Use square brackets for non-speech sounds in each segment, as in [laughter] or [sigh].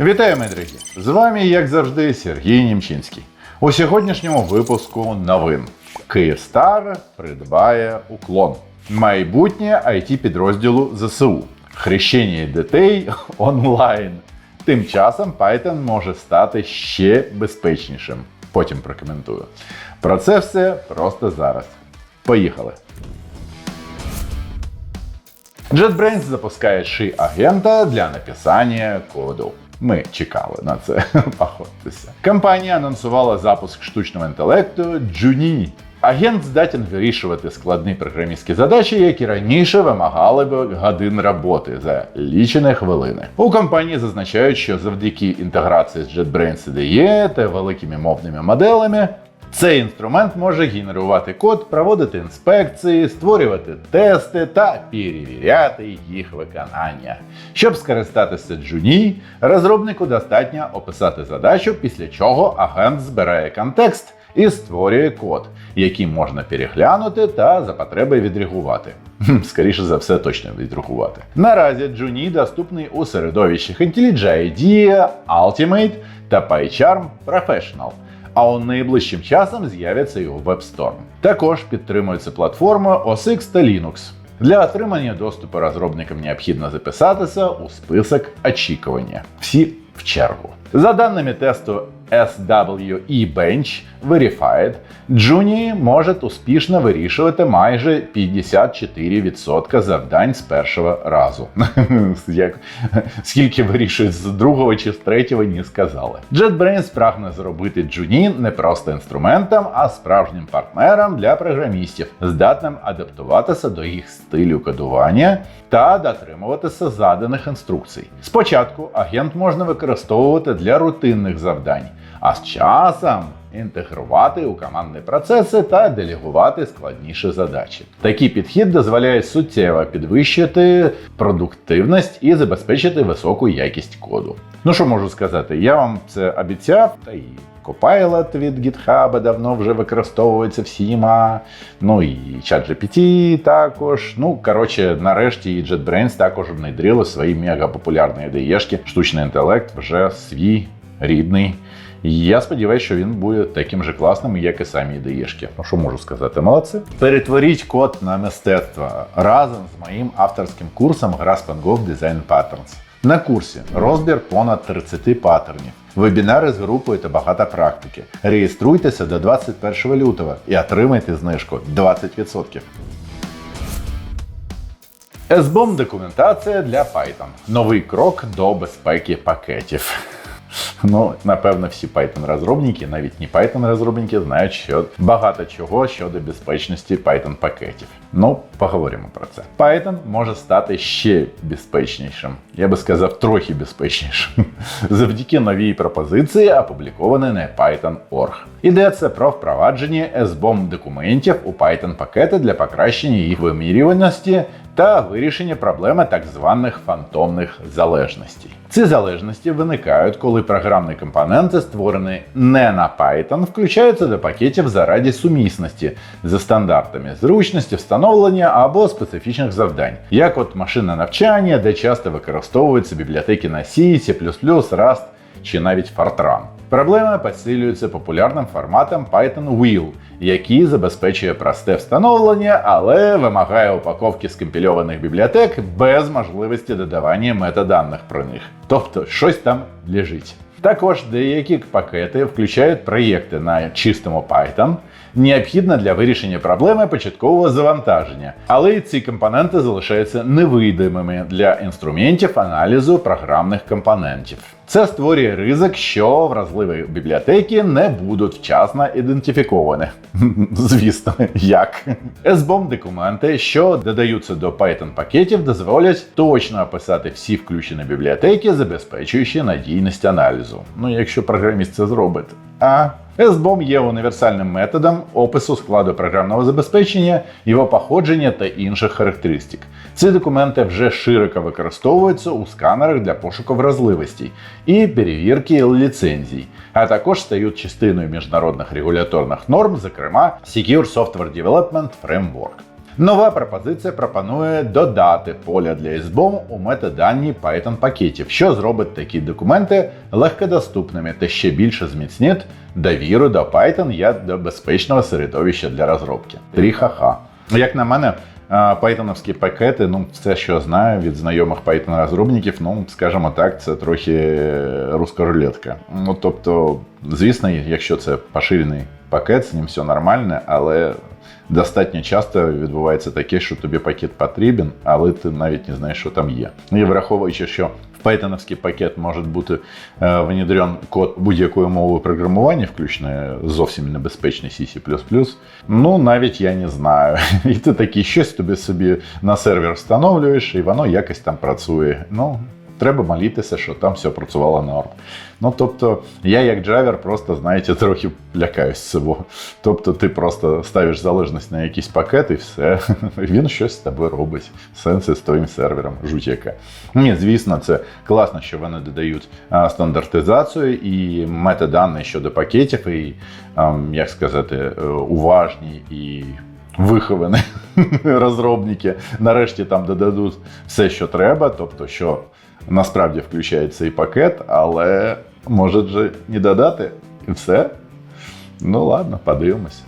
Вітаю, мої дорогі! З вами, як завжди, Сергій Німчинський. У сьогоднішньому випуску новин Київстар придбає уклон. Майбутнє it підрозділу ЗСУ. Хрещення дітей [laughs] онлайн. Тим часом Python може стати ще безпечнішим. Потім прокоментую. Про це все просто зараз. Поїхали! JetBrains запускає ши агента для написання коду. Ми чекали на це, [laughs] походьтеся. Компанія анонсувала запуск штучного інтелекту Джуні. Агент здатен вирішувати складні програмістські задачі, які раніше вимагали б годин роботи за лічені хвилини. У компанії зазначають, що завдяки інтеграції з JetBrains CDE та великими мовними моделями цей інструмент може генерувати код, проводити інспекції, створювати тести та перевіряти їх виконання. Щоб скористатися Junie, розробнику достатньо описати задачу, після чого агент збирає контекст і створює код, який можна переглянути та за потреби відреагувати. Скоріше за все, точно відреагувати. Наразі Junie доступний у середовищах IntelliJ IDEA, Ultimate та PyCharm Professional а у найближчим часом з'явиться і у WebStorm. Також підтримується платформа OSX та Linux. Для отримання доступу розробникам необхідно записатися у список очікування. Всі в чергу. За даними тесту SWE Bench Verified, Junie може успішно вирішувати майже 54% завдань з першого разу. [laughs] Скільки вирішують з другого чи з третього, не сказали. JetBrains прагне зробити Junie не просто інструментом, а справжнім партнером для програмістів, здатним адаптуватися до їх стилю кодування та дотримуватися заданих інструкцій. Спочатку агент можна використовувати для рутинних завдань, а з часом інтегрувати у командні процеси та делегувати складніші задачі. Такий підхід дозволяє суттєво підвищити продуктивність і забезпечити високу якість коду. Ну що можу сказати, я вам це обіцяв, та і Copilot від GitHub давно вже використовується всіма. Ну і ChatGPT також. Ну, коротше, нарешті і JetBrains також внедрили свої мегапопулярні ідеєшки. Штучний інтелект вже свій рідний. Я сподіваюся, що він буде таким же класним, як і самі ідеєшки. Ну що можу сказати, молодці. Перетворіть код на мистецтво разом з моїм авторським курсом Гра Design Patterns. На курсі розбір понад 30 паттернів, вебінари з групою та багато практики. Реєструйтеся до 21 лютого і отримайте знижку 20%. SBOM документація для Python. Новий крок до безпеки пакетів. Ну, напевно, всі Python-розробники, навіть не Python-розробники, знають, що багато чого щодо безпечності Python пакетів. Ну, поговоримо про це. Python може стати ще безпечнішим. Я би сказав, трохи безпечнішим. [laughs] Завдяки новій пропозиції, опублікованій на Python.org. Йдеться про впровадження SBOM документів у Python пакети для покращення їх вимірюваності та вирішення проблеми так званих фантомних залежностей. Ці залежності виникають, коли програмні компоненти, створені не на Python, включаються до пакетів заради сумісності за стандартами зручності, встановлення або специфічних завдань, як от машинне навчання, де часто використовуються бібліотеки на C, C++, Rust чи навіть Fortran. Проблема посилюється популярним форматом Python Wheel, який забезпечує просте встановлення, але вимагає упаковки скомпільованих бібліотек без можливості додавання метаданих про них. Тобто щось там лежить. Також деякі пакети включають проєкти на чистому Python, необхідно для вирішення проблеми початкового завантаження, але ці компоненти залишаються невидимими для інструментів аналізу програмних компонентів. Це створює ризик, що вразливі бібліотеки не будуть вчасно ідентифіковані. [laughs] Звісно, як. SBOM документи, що додаються до Python пакетів, дозволять точно описати всі включені бібліотеки, забезпечуючи надійність аналізу. Ну, якщо програміст це зробить. А SBOM є універсальним методом опису складу програмного забезпечення, його походження та інших характеристик. Ці документи вже широко використовуються у сканерах для пошуку вразливостей і перевірки ліцензій, а також стають частиною міжнародних регуляторних норм, зокрема Secure Software Development Framework. Нова пропозиція пропонує додати поля для SBOM у метадані Python пакетів, що зробить такі документи легкодоступними та ще більше зміцнить довіру до Python як до безпечного середовища для розробки. Тріха-ха. Як на мене, Пайтоновські пакети, ну, все, що знаю від знайомих Python розробників, ну, скажімо так, це трохи руска рулетка. Ну, тобто, звісно, якщо це поширений пакет, з ним все нормально, але достатньо часто відбувається таке, що тобі пакет потрібен, але ти навіть не знаєш, що там є. І враховуючи, що в пакет може бути е, внедрен код будь-якої мови програмування, включно зовсім небезпечний C++, ну навіть я не знаю. [laughs] І ти такий щось тобі собі на сервер встановлюєш, і воно якось там працює. Ну, Треба молитися, що там все працювало норм. Ну тобто, я як джавер просто, знаєте, трохи лякаюсь цього. Тобто, ти просто ставиш залежність на якийсь пакет і все. [laughs] Він щось з тобою робить. Сенси з твоїм сервером. Жуть яка. Ні, звісно, це класно, що вони додають стандартизацію і метадані щодо пакетів, і, як сказати, е, уважні і. Виховані [laughs] розробники нарешті там додадуть все, що треба, тобто, що насправді включає цей пакет, але може же не додати і все. Ну ладно, подивимось.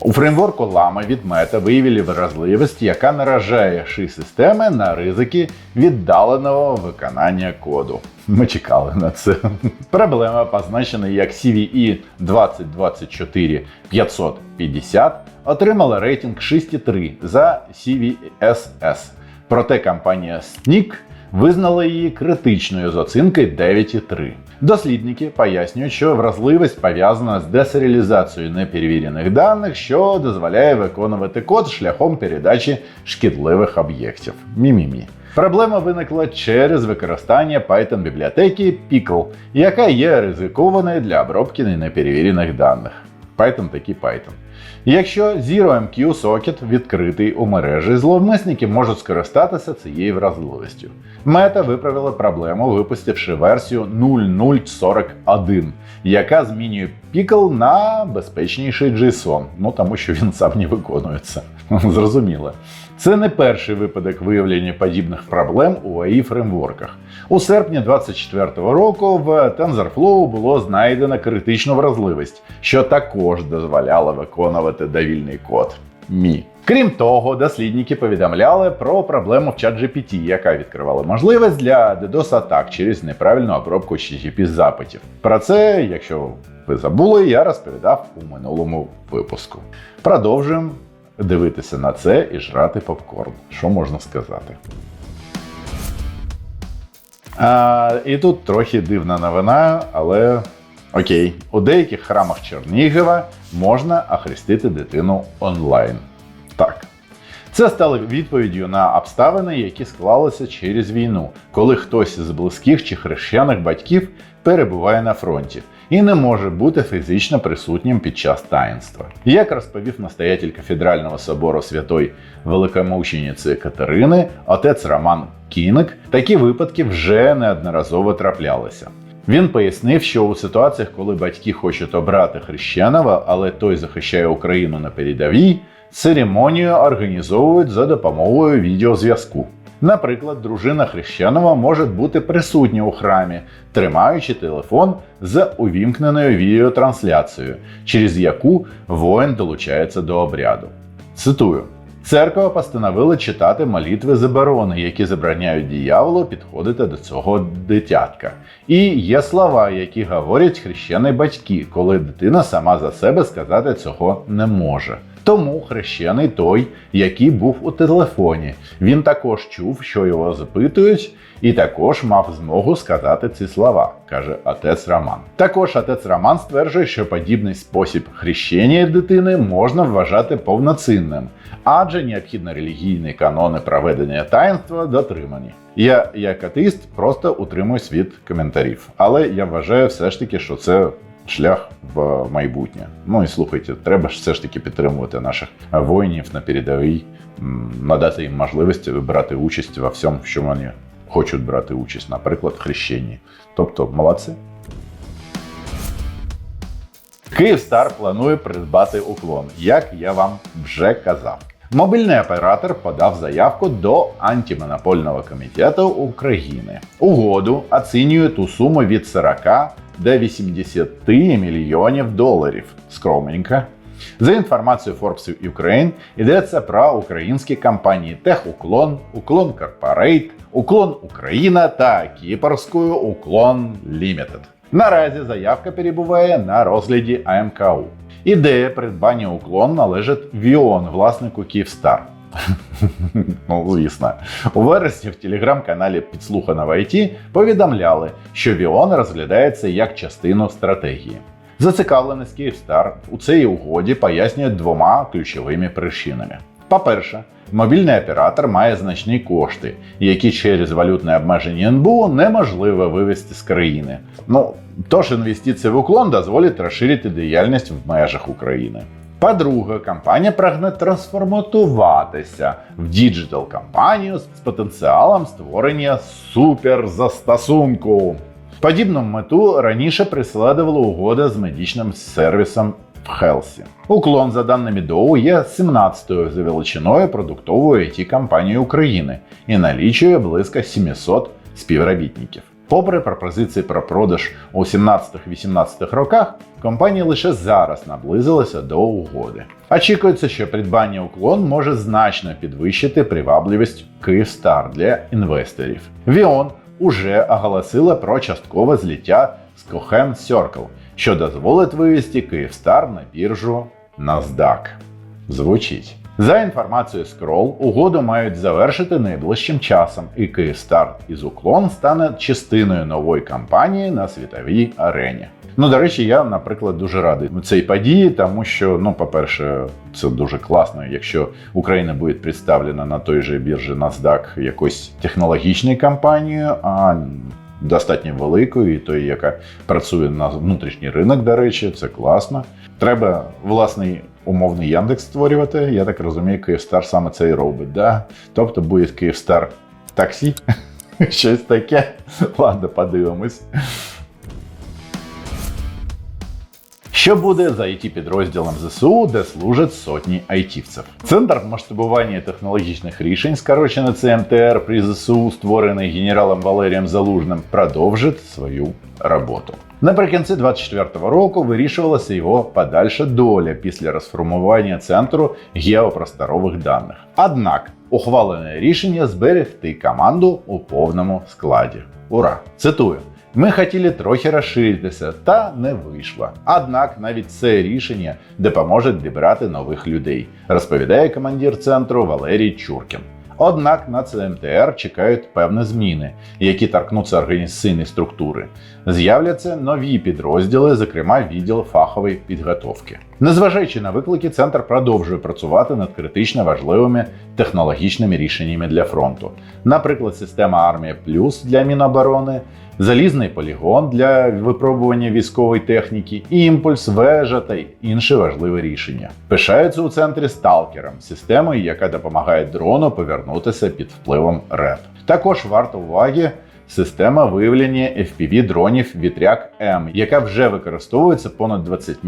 У фреймворку Lama від Meta виявили вразливість, яка наражає ши системи на ризики віддаленого виконання коду. Ми чекали на це. Проблема, позначена як CVE 2024 550, отримала рейтинг 6,3 за CVSS. Проте компанія SNIC визнала її критичною з оцінкою 9,3. Дослідники пояснюють, що вразливість пов'язана з десеріалізацією неперевірених даних, що дозволяє виконувати код шляхом передачі шкідливих об'єктів. Мі-мі-мі. Проблема виникла через використання Python бібліотеки Pickle, яка є ризикованою для обробки неперевірених даних. Python такий Python. Якщо ZeroMQ сокет відкритий у мережі, зловмисники можуть скористатися цією вразливістю. Мета виправила проблему, випустивши версію 0041, яка змінює Pickle на безпечніший JSON, ну тому що він сам не виконується. [laughs] Зрозуміло. Це не перший випадок виявлення подібних проблем у AI фреймворках. У серпні 2024 року в TensorFlow було знайдено критичну вразливість, що також дозволяло виконувати довільний код. Мі. Крім того, дослідники повідомляли про проблему в ChatGPT, яка відкривала можливість для DDoS атак через неправильну обробку HTTP запитів. Про це, якщо ви забули, я розповідав у минулому випуску. Продовжуємо дивитися на це і жрати попкорн. Що можна сказати? А, І тут трохи дивна новина, але окей, у деяких храмах Чернігова можна охрестити дитину онлайн. Так. Це стало відповіддю на обставини, які склалися через війну, коли хтось з близьких чи хрещених батьків перебуває на фронті і не може бути фізично присутнім під час таїнства. Як розповів настоятель кафедрального собору святої великомучениці Катерини, отець Роман Кіник, такі випадки вже неодноразово траплялися. Він пояснив, що у ситуаціях, коли батьки хочуть обрати хрещеного, але той захищає Україну на передовій, церемонію організовують за допомогою відеозв'язку. Наприклад, дружина хрещенова може бути присутня у храмі, тримаючи телефон з увімкненою відеотрансляцією, через яку воїн долучається до обряду. Цитую. Церква постановила читати молитви заборони, які забороняють дияволу підходити до цього дитятка. І є слова, які говорять хрещені батьки, коли дитина сама за себе сказати цього не може. Тому хрещений той, який був у телефоні. Він також чув, що його запитують, і також мав змогу сказати ці слова, каже отець Роман. Також отець Роман стверджує, що подібний спосіб хрещення дитини можна вважати повноцінним, адже необхідно релігійні канони проведення таїнства дотримані. Я, як атеїст, просто утримуюсь від коментарів, але я вважаю все ж таки, що це шлях в майбутнє. Ну і слухайте, треба ж все ж таки підтримувати наших воїнів на передовій, надати їм можливість брати участь во всьому, що вони хочуть брати участь, наприклад, в хрещенні. Тобто, молодці. Київстар планує придбати уклон, як я вам вже казав. Мобільний оператор подав заявку до антимонопольного комітету України. Угоду оцінюють у суму від 40 до 80 мільйонів доларів. Скромненько. За інформацією Forbes Ukraine, йдеться про українські компанії Техуклон, Уклон Корпорейт, Уклон Україна та кіпрську Уклон Лімітед. Наразі заявка перебуває на розгляді АМКУ. Ідея придбання уклон належить Віон, власнику Київстар. [laughs] ну, звісно. У вересні в телеграм-каналі Підслухана в IT повідомляли, що Віон розглядається як частину стратегії. Зацікавленість Київстар у цій угоді пояснює двома ключовими причинами. По-перше, мобільний оператор має значні кошти, які через валютне обмеження НБУ неможливо вивести з країни. Ну, тож інвестиції в уклон дозволять розширити діяльність в межах України. По-друге, компанія прагне трансформатуватися в діджитал компанію з потенціалом створення суперзастосунку. Подібну мету раніше преслідувала угода з медичним сервісом в Хелсі. Уклон, за даними ДОУ, є 17-ю за величиною продуктовою it компанією України і налічує близько 700 співробітників. Попри пропозиції про продаж у 17-18 роках, компанія лише зараз наблизилася до угоди. Очікується, що придбання уклон може значно підвищити привабливість Київстар для інвесторів. Віон уже оголосила про часткове зліття з Cohen Circle, що дозволить вивести Київстар на біржу NASDAQ. Звучить. За інформацією Scroll, угоду мають завершити найближчим часом, і Київстар із уклон стане частиною нової кампанії на світовій арені. Ну, до речі, я, наприклад, дуже радий цій події, тому що, ну, по-перше, це дуже класно, якщо Україна буде представлена на той же біржі NASDAQ якоюсь технологічною компанією, а достатньо великою, і той, яка працює на внутрішній ринок, до речі, це класно. Треба власний умовний Яндекс створювати. Я так розумію, Київстар саме це і робить. Да? Тобто буде Київстар таксі, [laughs] щось таке. Ладно, подивимось. Що буде за it підрозділом ЗСУ, де служать сотні айтівців? Центр масштабування технологічних рішень, скорочено ЦМТР при ЗСУ, створений генералом Валерієм Залужним, продовжить свою роботу. Наприкінці 24-го року вирішувалася його подальша доля після розформування центру геопросторових даних. Однак ухвалене рішення зберегти команду у повному складі. Ура! Цитую. Ми хотіли трохи розширитися, та не вийшло. Однак навіть це рішення допоможе дібрати нових людей, розповідає командир центру Валерій Чуркін. Однак на ЦМТР чекають певні зміни, які торкнуться організаційної структури. З'являться нові підрозділи, зокрема відділ фахової підготовки. Незважаючи на виклики, центр продовжує працювати над критично важливими технологічними рішеннями для фронту. Наприклад, система Армія Плюс для Міноборони, залізний полігон для випробування військової техніки, імпульс, вежа та інші важливі рішення. Пишаються у центрі сталкером, системою, яка допомагає дрону повернутися під впливом РЕП. Також варто уваги. Система виявлення FPV дронів Вітряк М, яка вже використовується понад 20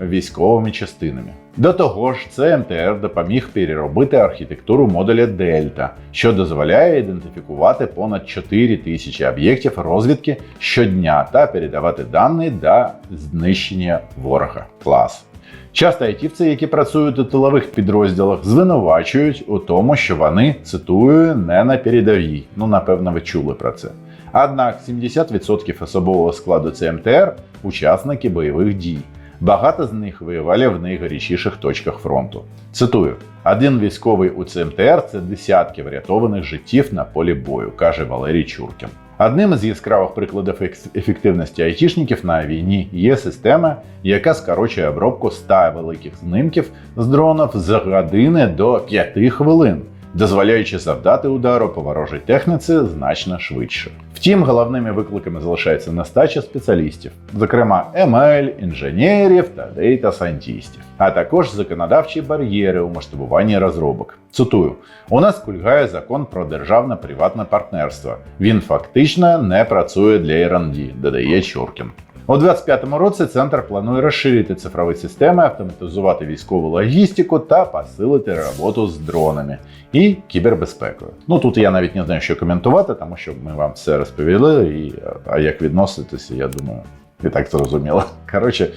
військовими частинами. До того ж, ЦМТР допоміг переробити архітектуру модуля Дельта, що дозволяє ідентифікувати понад 4 тисячі об'єктів розвідки щодня та передавати дані для знищення ворога. Клас. Часто айтівці, які працюють у тилових підрозділах, звинувачують у тому, що вони цитую не на передовій. Ну, напевно, ви чули про це. Однак 70% особового складу ЦМТР учасники бойових дій. Багато з них воювали в найгарячіших точках фронту. Цитую: один військовий у ЦМТР це десятки врятованих життів на полі бою, каже Валерій Чуркін. Одним із яскравих прикладів ефективності айтішників на війні є система, яка скорочує обробку 100 великих знимків з дронів за години до 5 хвилин, дозволяючи завдати удару по ворожій техніці значно швидше. Втім, головними викликами залишається нестача спеціалістів, зокрема ML, інженерів та дейта-сайентістів, а також законодавчі бар'єри у масштабуванні розробок. Цитую: у нас кульгає закон про державне приватне партнерство. Він фактично не працює для R&D, додає Чуркін. У 2025 році центр планує розширити цифрові системи, автоматизувати військову логістику та посилити роботу з дронами і кібербезпекою. Ну тут я навіть не знаю, що коментувати, тому що ми вам все розповіли. І а як відноситися, я думаю, і так зрозуміло. [laughs] Коротше,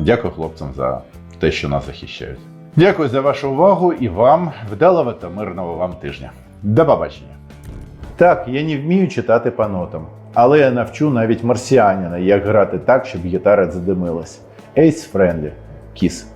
дякую хлопцям за те, що нас захищають. Дякую за вашу увагу і вам вдалого та мирного вам тижня. До побачення. Так, я не вмію читати по нотам, але я навчу навіть марсіанина, як грати так, щоб гітара задимилась. Ace Friendly. Kiss.